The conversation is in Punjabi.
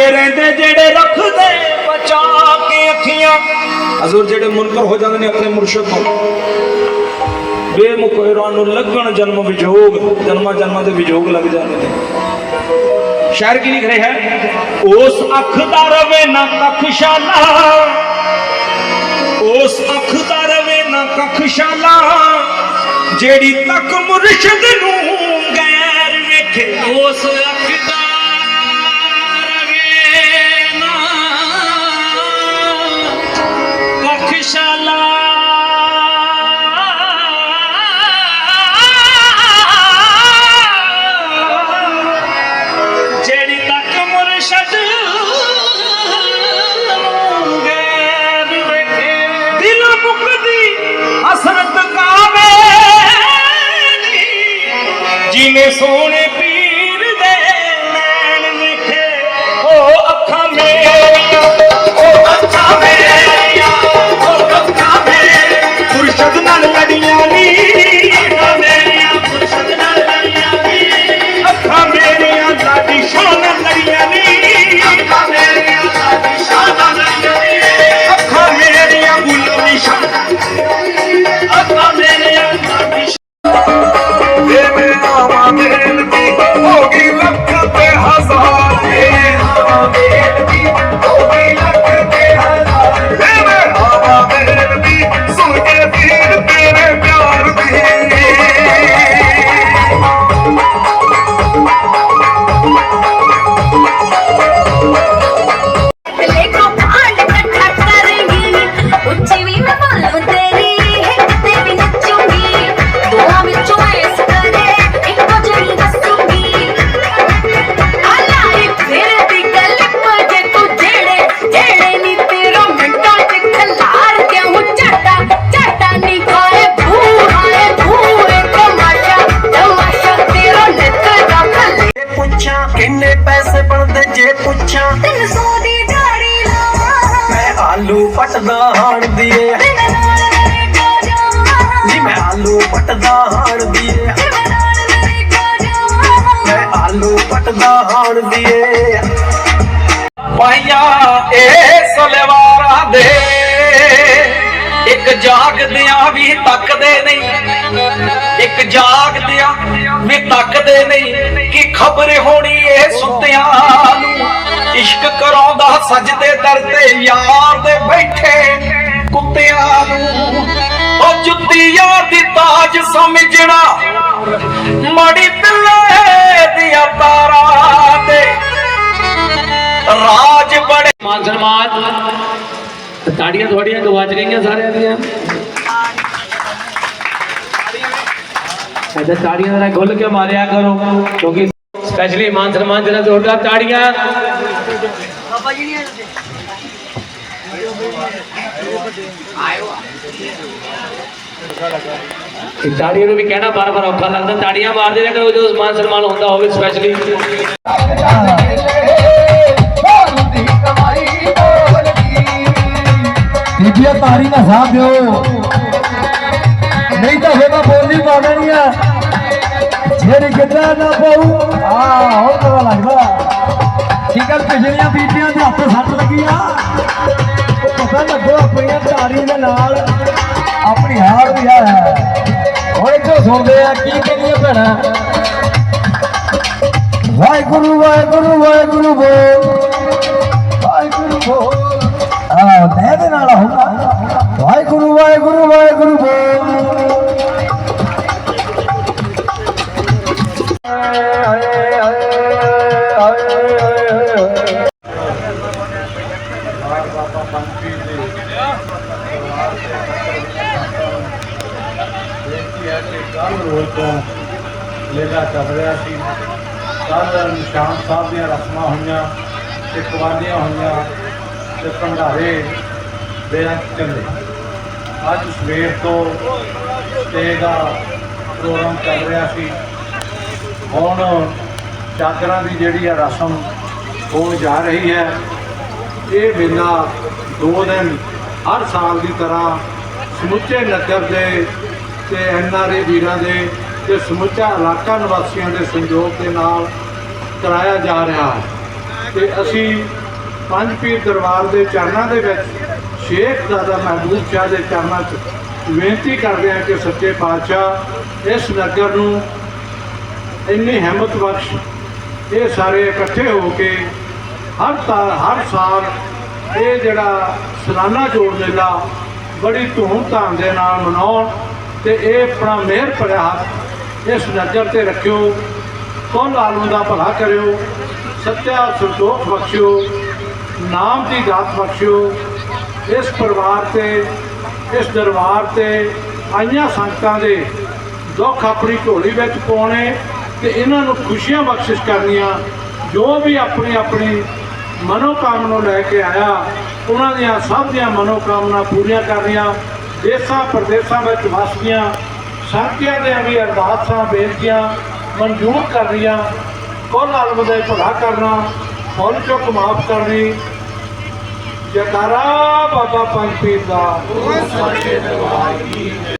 ਲੱਗੇ ਰਹਿੰਦੇ ਜਿਹੜੇ ਰੱਖਦੇ ਬਚਾ ਕੇ ਅੱਖੀਆਂ। ਹਜ਼ੂਰ ਜਿਹੜੇ ਮੁਨਕਰ ਹੋ ਜਾਂਦੇ ਨੇ ਆਪਣੇ ਮੁਰਸ਼ਿਦ ਤੋਂ। ਬੇਮੁਕਰਾਂ ਨੂੰ ਲੱਗਣ ਜਨਮ ਵਿਜੋਗ ਜਨਮਾਂ ਜਨਮਾਂ ਦੇ ਵਿਜੋਗ ਲੱਗ ਜਾਂਦੇ ਨੇ। ਸ਼ਾਇਰ ਕੀ ਲਿਖ ਰਿਹਾ ਹੈ? ਉਸ ਅੱਖ ਦਾ ਰਵੇ ਨਾ ਕੱਖ ਸ਼ਾਲਾ ਉਸ ਅੱਖ ਦਾ ਰਵੇ ਨਾ ਕੱਖ ਸ਼ਾਲਾ ਜਿਹੜੀ ਤੱਕ ਮੁਰਸ਼ਿਦ ਨੂੰ ਗੈਰ ਵੇਖੇ ਉਸ ਅੱਖ ਦਾ ਅੱਖਾਂ ਮੇਰੀਆਂ ਆਲੂ ਪਟਦਾ ਹਾਣ ਦੀਏ। ਪਾਈਆ ਇਹ ਸਲਵਾਰਾਂ ਦੇ। ਇੱਕ ਜਾਗਦਿਆਂ ਵੀ ਤੱਕਦੇ ਨਹੀਂ। ਇੱਕ ਜਾਗਦਿਆਂ ਵੀ ਤੱਕਦੇ ਨਹੀਂ ਕਿ ਖਬਰ ਹੋਣੀ ਇਹ ਸੁੱਤਿਆਂ ਨੂੰ। ਇਸ਼ਕ ਕਰਾਉਂਦਾ ਸਜਦੇ ਦਰ ਤੇ ਯਾਰ ਦੇ ਬੈਠੇ ਕੁੱਤਿਆਂ ਨੂੰ। ਉਹ ਜੁੱਤੀ ਯਾਰ ਦੀ ਤਾਜ ਸਮਝਣਾ। ਮੜੀ ਪਿੱਲੇ ਤਾੜੀਆਂ ਤੁਹਾਡੀਆਂ ਗਵਾਚ ਗਈਆਂ ਸਾਰਿਆਂ ਦੀਆਂ। ਇਹਦਾ ਤਾੜੀਆਂ ਦਾ ਖੁੱਲ ਕੇ ਮਾਰਿਆ ਕਰੋ ਕਿਉਂਕਿ ਸਪੈਸ਼ਲੀ ਮਾਨ ਸਨਮਾਨ ਜਿਹੜਾ ਜ਼ੋਰਦਾਰ ਤਾੜੀਆਂ। ਇਹ ਤਾੜੀਆਂ ਨੂੰ ਵੀ ਕਹਿਣਾ ਬਾਰ ਬਾਰ ਔਖਾ ਲੱਗਦਾ ਤਾੜੀਆਂ ਮਾਰਦੇ ਰਹੇ ਕਰੋ ਜਦੋਂ ਮਾਨ ਸਨਮਾਨ ਹੁੰਦਾ ਹੋਵੇ ਸਪੈਸ਼ਲੀ ਬੀਬੀਆ ਨਾ ਸਾਹ ਦਿਓ। ਨਹੀਂ ਤਾਂ ਫੇਰ ਮੈਂ ਬੋਲੀ ਪਾਣੀ ਆ। ਜਿਹੜੀ ਕਿੱਦਾਂ ਨਾ ਪਾਉ ਆ ਹੋਰ ਪਤਾ ਲੱਗਦਾ। ਠੀਕ ਹੈ ਪਿਛਲੀਆਂ ਬੀਬੀਆਂ ਦੇ ਹੱਥ ਸੱਟ ਲੱਗੀ ਆ? ਪਤਾ ਲੱਗੋ ਆਪਣੀਆਂ ਤਾਰੀ ਦੇ ਨਾਲ ਆਪਣੀ ਹਾਰ ਵੀ ਆ ਹੁਣ ਇੱਥੋਂ ਸੁਣਦੇ ਆ, ਕੀ ਕਹਿੰਦੀਆਂ ਭੈਣਾਂ? ਵਾਹਿਗੁਰੂ ਵਾਹਿਗੁਰੂ ਵਾਹਿਗੁਰੂ ਬੋਲ। ਕੱਲ ਤੋਂ ਮੇਲਾ ਚੱਲ ਰਿਹਾ ਸੀ। ਕੱਲ੍ਹ ਨਿਸ਼ਾਨ ਸਾਹਿਬ ਦੀਆਂ ਰਸਮਾਂ ਹੋਈਆਂ, ਤੇ ਕਵਾਲੀਆਂ ਹੋਈਆਂ, ਤੇ ਭੰਡਾਰੇ ਦੇ ਅੰਤ ਚੱਲੇ। ਅੱਜ ਸਵੇਰ ਤੋਂ ਸਟੇ ਦਾ ਪ੍ਰੋਗਰਾਮ ਚੱਲ ਰਿਹਾ ਸੀ। ਹੁਣ ਚਾਦਰਾਂ ਦੀ ਜਿਹੜੀ ਆ ਰਸਮ ਹੋਣ ਜਾ ਰਹੀ ਹੈ, ਇਹ ਮੇਲਾ ਦੋ ਦਿਨ ਹਰ ਸਾਲ ਦੀ ਤਰ੍ਹਾਂ ਸਮੁੱਚੇ ਨਗਰ ਦੇ ਤੇ ਐਨਆਰਏ ਵੀਰਾਂ ਦੇ ਤੇ ਸਮੁੱਚਾ ਇਲਾਕਾ ਨਿਵਾਸੀਆਂ ਦੇ ਸੰਯੋਗ ਦੇ ਨਾਲ ਕਰਾਇਆ ਜਾ ਰਿਹਾ ਹੈ। ਤੇ ਅਸੀਂ ਪੰਜ ਪੀਰ ਦਰਬਾਰ ਦੇ ਚਰਨਾਂ ਦੇ ਵਿੱਚ ਸ਼ੇਖ ਦਾਦਾ ਮਹਿਬੂਬ ਸ਼ਾਹ ਦੇ ਚਰਨਾਂ 'ਚ ਬੇਨਤੀ ਕਰਦੇ ਹਾਂ ਕਿ ਸੱਚੇ ਪਾਤਸ਼ਾਹ ਇਸ ਨਗਰ ਨੂੰ ਇੰਨੀ ਹਿੰਮਤ ਬਖਸ਼, ਇਹ ਸਾਰੇ ਇਕੱਠੇ ਹੋ ਕੇ ਹਰ ਸਾਲ ਹਰ ਸਾਲ ਇਹ ਜਿਹੜਾ ਸਲਾਨਾ ਜੋੜ ਮੇਲਾ ਬੜੀ ਧੂਮ-ਧਾਮ ਦੇ ਨਾਲ ਮਨਾਉਣ ਤੇ ਇਹ ਆਪਣਾ ਮਿਹਰ ਭਰਿਆ ਇਸ ਨਜ਼ਰ ਤੇ ਰੱਖਿਓ ਕੁੱਲ ਆਲਮ ਦਾ ਭਲਾ ਕਰਿਓ, ਸੱਚਾ ਸੰਤੋਖ ਬਖਸ਼ਿਓ, ਨਾਮ ਦੀ ਦਾਤ ਬਖਸ਼ਿਓ, ਇਸ ਪਰਿਵਾਰ ਤੇ, ਇਸ ਦਰਬਾਰ ਤੇ ਆਈਆਂ ਸੰਗਤਾਂ ਦੇ ਦੁੱਖ ਆਪਣੀ ਝੋਲੀ ਵਿੱਚ ਪਾਉਣੇ ਤੇ ਇਹਨਾਂ ਨੂੰ ਖੁਸ਼ੀਆਂ ਬਖਸ਼ਿਸ਼ ਕਰਨੀਆਂ, ਜੋ ਵੀ ਆਪਣੀ ਆਪਣੀ ਮਨੋਕਾਮਨਾ ਲੈ ਕੇ ਆਇਆ, ਉਹਨਾਂ ਦੀਆਂ ਸਭ ਦੀਆਂ ਮਨੋਕਾਮਨਾ ਪੂਰੀਆਂ ਕਰਨੀਆਂ ਦੇਸਾਂ ਪ੍ਰਦੇਸਾਂ ਵਿੱਚ ਵਸਦੀਆਂ ਸਾਥੀਆਂ ਦੇ ਵੀ ਅਰਦਾਸਾਂ, ਬੇਨਤੀਆਂ ਮਨਜ਼ੂਰ ਕਰਨੀਆਂ ਕੁੱਲ ਆਲਮ ਦਾ ਭਲਾ ਕਰਨਾ, ਫੁੱਲ ਚੁੱਕ ਮਾਫ ਕਰਨੀ। ਜਕਾਰਾ ਬਾਬਾ ਪੰਜ ਪੀਰ ਦਾ।